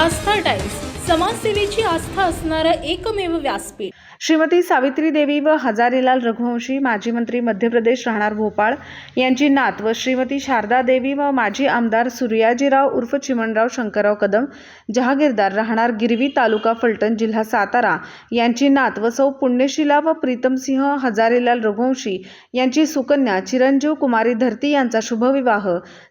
आस्था times समाजसेवेची आस्था असणारं एकमेव व्यासपीठ. श्रीमती सावित्री देवी व हजारीलाल रघुवंशी माजी मंत्री मध्य प्रदेश राहणार भोपाळ यांची नात व श्रीमती शारदा देवी व माजी आमदार सूर्याजीराव उर्फ चिमणराव शंकरराव कदम जहागीरदार राहणार गिरवी तालुका फलटण जिल्हा सातारा यांची नात व सौ पुण्यशिला व प्रीतमसिंह हजारीलाल रघुवंशी यांची सुकन्या चिरंजीव कुमारी धरती यांचा शुभविवाह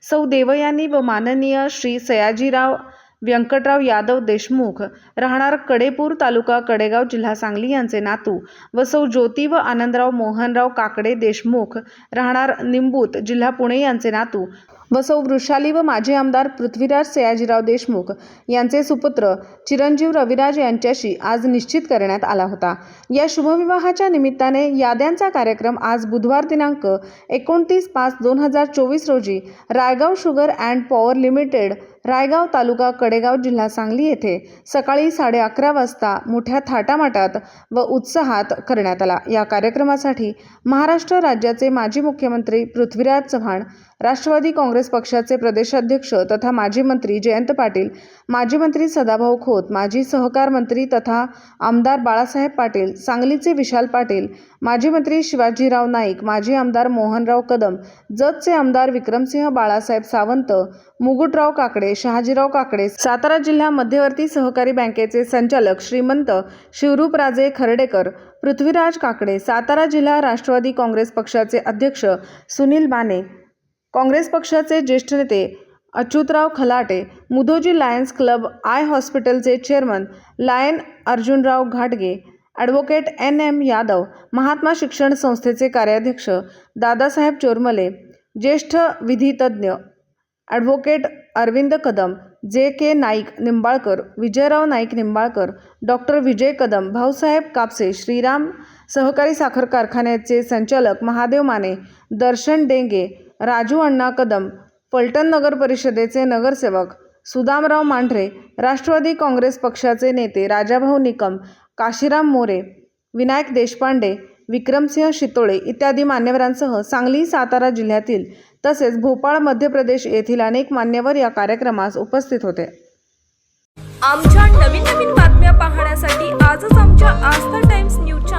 सौ देवयानी व माननीय श्री सयाजीराव व्यंकटराव यादव देशमुख राहणार कडेपूर तालुका कडेगाव जिल्हा सांगली यांचे नातू व सौ ज्योती व आनंदराव मोहनराव काकडे देशमुख राहणार निंबूत जिल्हा पुणे यांचे नातू व सौ वृषाली व माजी आमदार पृथ्वीराज सयाजीराव देशमुख यांचे सुपुत्र चिरंजीव रविराज यांच्याशी आज निश्चित करण्यात आला होता. या शुभविवाहाच्या निमित्ताने याद्यांचा कार्यक्रम आज बुधवार दिनांक एकोणतीस पाच दोन हजार चोवीस रोजी Raigaon sugar and power limited Raigaon taluka Kadegaon जिल्हा सांगली येथे सकाळी साडे अकरा वाजता मोठ्या थाटामाटात व उत्साहात करण्यात आला. या कार्यक्रमासाठी महाराष्ट्र राज्याचे माजी मुख्यमंत्री पृथ्वीराज चव्हाण राष्ट्रवादी काँग्रेस पक्षाचे प्रदेशाध्यक्ष तथा माजी मंत्री जयंत पाटील माजी मंत्री सदाभाऊ खोत माजी सहकार मंत्री तथा आमदार बाळासाहेब पाटील सांगलीचे विशाल पाटील माजी मंत्री शिवाजीराव नाईक माजी आमदार मोहनराव कदम जतचे आमदार विक्रमसिंह बाळासाहेब सावंत मुगुटराव काकडे शहाजीराव काकडे सातारा जिल्हा मध्यवर्ती सहकारी बँकेचे संचालक श्रीमंत शिवरूपराजे खर्डेकर पृथ्वीराज काकडे सातारा जिल्हा राष्ट्रवादी काँग्रेस पक्षाचे अध्यक्ष सुनील माने काँग्रेस पक्षाचे ज्येष्ठ नेते Achyutrao Khalate Mudhoji lions club eye हॉस्पिटलचे चेअरमन लायन अर्जुनराव घाटगे advocate N M Yadav Mahatma शिक्षण संस्थेचे कार्याध्यक्ष दादासाहेब चोरमले ज्येष्ठ विधितज्ञ advocate Arvind Kadam J K Naik Nimbalkar Vijayrao Naik Nimbalkar doctor Vijay Kadam Bhausaheb Kapse Shriram सहकारी साखर कारखान्याचे संचालक महादेव माने दर्शन डेंगे राजू अण्णा कदम फलटण नगर परिषदेचे नगरसेवक सुदामराव मांढरे राष्ट्रवादी काँग्रेस पक्षाचे नेते राजाभाऊ निकम काशीराम मोरे विनायक देशपांडे विक्रमसिंह शितोळे इत्यादी मान्यवरांसह सांगली सातारा जिल्ह्यातील तसेच भोपाळ मध्य प्रदेश येथील अनेक मान्यवर या कार्यक्रमास उपस्थित होते. आमच्या नवीन नवीन बातम्या पाहण्यासाठी आजच आमच्या आस्था टाइम्स न्यूज